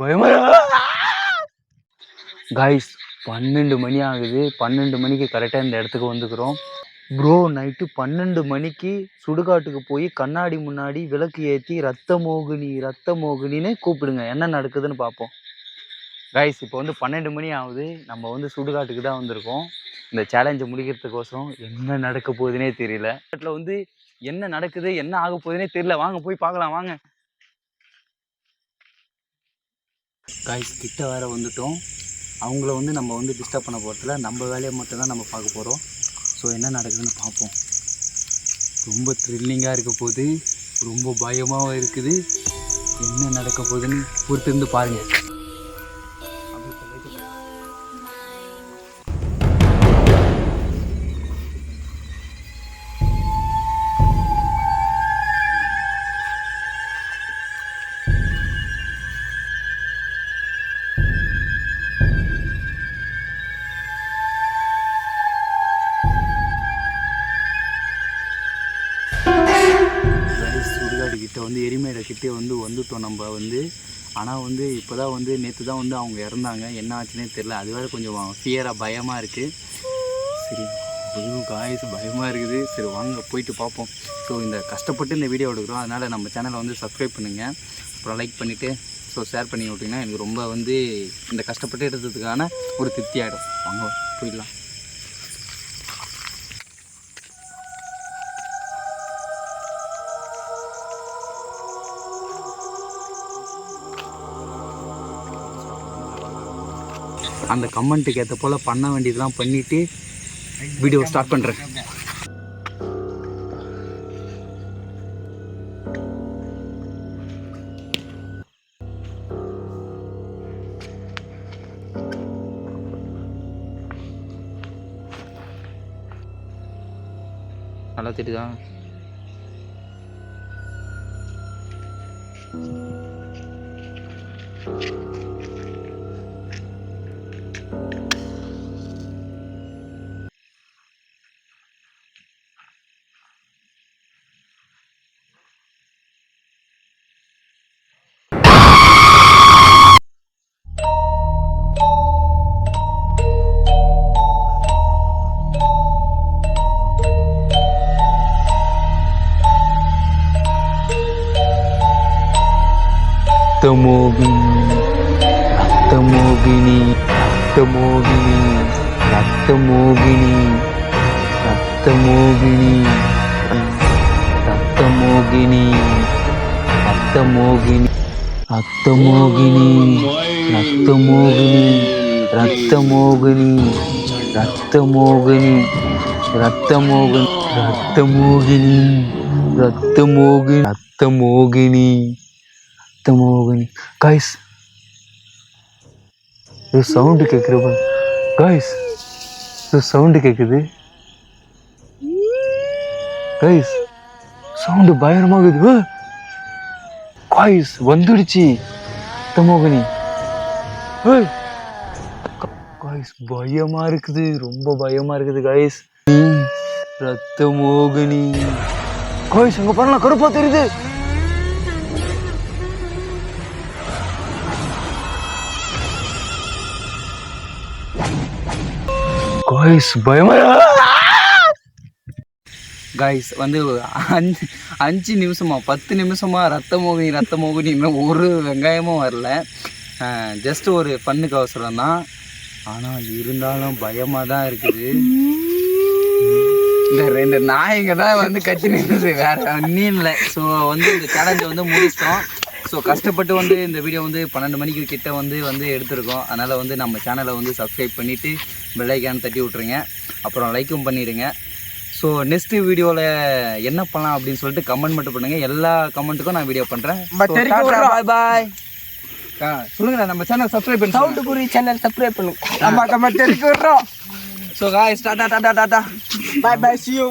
பயமா காய்ஸ் பன்னெண்டு மணி ஆகுது. பன்னெண்டு மணிக்கு கரெக்டாக இந்த இடத்துக்கு வந்துக்கிறோம். ப்ரோ நைட்டு பன்னெண்டு மணிக்கு சுடுகாட்டுக்கு போய் கண்ணாடி முன்னாடி விளக்கு ஏற்றி ரத்த மோகினி ரத்த மோகினின்னு கூப்பிடுங்க. என்ன நடக்குதுன்னு பார்ப்போம். காய்ஸ் இப்போ வந்து பன்னெண்டு மணி ஆகுது. நம்ம வந்து சுடுகாட்டுக்கு தான் வந்திருக்கோம். இந்த சேலஞ்சை முடிக்கிறதுக்கோசரம் என்ன நடக்க போகுதுன்னே தெரியல. இடத்துல வந்து என்ன நடக்குது என்ன ஆக போகுதுன்னே தெரியல. வாங்க போய் பார்க்கலாம் வாங்க. காய்ஸ் கிட்ட வேற வந்துட்டோம். அவங்கள வந்து நம்ம வந்து டிஸ்டர்ப் பண்ண போகிறதுல நம்ம வேலையை மட்டும் தான் நம்ம பார்க்க போகிறோம் ஸோ என்ன நடக்குதுன்னு பார்ப்போம். ரொம்ப த்ரில்லிங்காக இருக்க போகுது. ரொம்ப பயமாகவும் இருக்குது. என்ன நடக்க போகுதுன்னு பொறுத்திருந்து பாருங்கள் சுடுகாடு கிட்ட வந்து எரிமேடை கிட்டே வந்து வந்துட்டோம் நம்ம வந்து. ஆனால் வந்து இப்போ தான் வந்து நேற்று தான் வந்து அவங்க இறந்தாங்க. என்ன ஆச்சுன்னே தெரில அது வேறு கொஞ்சம் ஃபியராக பயமாக இருக்குது சரி அதுவும் காய்ஸ் பயமாக இருக்குது. சரி வாங்க போயிட்டு பார்ப்போம். ஸோ இந்த கஷ்டப்பட்டு இந்த வீடியோ எடுக்கிறோம். அதனால் நம்ம சேனலை வந்து சப்ஸ்கிரைப் பண்ணுங்கள் அப்புறம் லைக் பண்ணிவிட்டு ஸோ ஷேர் பண்ணி விட்டிங்கன்னா எனக்கு ரொம்ப வந்து இந்த கஷ்டப்பட்டு எடுத்ததுக்கான ஒரு திருப்தி ஆகிடும் வாங்க போயிடலாம். அந்த கமெண்ட்டுக்கு ஏற்ற போல் பண்ண வேண்டியதெல்லாம் பண்ணிவிட்டு வீடியோ ஸ்டார்ட் பண்ணுறேன் நல்லா தெரியுதா? ரத்தமோகினி ரத்தமோகினி ரத்தமோகினி ரத்தமோகினி ரத்தமோகினி ரத்தமோகினி ரத்தமோகினி ரத்தமோகினி ரத்தமோகினி ரத்தமோகினி ரத்தமோகினி ரத்தமோகினி ரத்தமோகினி ரத்தமோகினி ரத்தமோகினி காய்ஸ் இது சவுண்டு கேட்குற காய்ஸ் இது சவுண்டு கேட்குது காய்ஸ் சவுண்டு பயங்கரமாக இருக்குது. காய்ஸ் வந்துடுச்சு. ரத்தமோகினி காய்ஸ் பயமா இருக்குது. ரொம்ப பயமா இருக்குது காய்ஸ் ரத்தமோகினி காய்ஸ் அங்க பண்ணலாம் கருப்பா தெரியுது. காய்ஸ் பயமா காய்ஸ் வந்து அஞ்சு அஞ்சு நிமிஷமா பத்து நிமிஷமா ரத்த மோகினி ரத்த மோகினி ஒரு வெங்காயமும் வரல. ஜஸ்ட் ஒரு பண்ணுக்கு அவசரம் தான். ஆனால் இருந்தாலும் பயமாக தான் இருக்குது. இந்த ரெண்டு நாய்ங்க தான் வந்து கத்தி நின்றுது வேற ஒன்றும் இல்லை. ஸோ வந்து இந்த சேலஞ்சை வந்து முடிச்சிட்டோம். ஸோ கஷ்டப்பட்டு வந்து இந்த வீடியோ வந்து பன்னெண்டு மணிக்கு கிட்ட வந்து வந்து எடுத்திருக்கோம். அதனால் வந்து நம்ம சேனலை வந்து சப்ஸ்கிரைப் பண்ணிவிட்டு பெல்லைக்கான தட்டி விட்ருங்க அப்புறம் லைக்கும் பண்ணிடுங்க. ஸோ நெக்ஸ்ட் வீடியோவில் என்ன பண்ணலாம் அப்படின்னு சொல்லிட்டு கமெண்ட் மட்டும் பண்ணுங்கள் எல்லா கமெண்ட்டுக்கும் நான் வீடியோ பண்ணுறேன் பாய் பாய் சொல்லுங்க நம்ம சேனல் சப்ஸ்கிரைப் பண்ணி சவுண்ட் குறி சேனல் சப்ஸ்கிரைப் பண்ணுங்க நம்ம நம்ம தெரிவிக்க விடுறோம் ஸோ காய்ஸ் டாடா டாடா டாடா பாய் பாய் சி யூ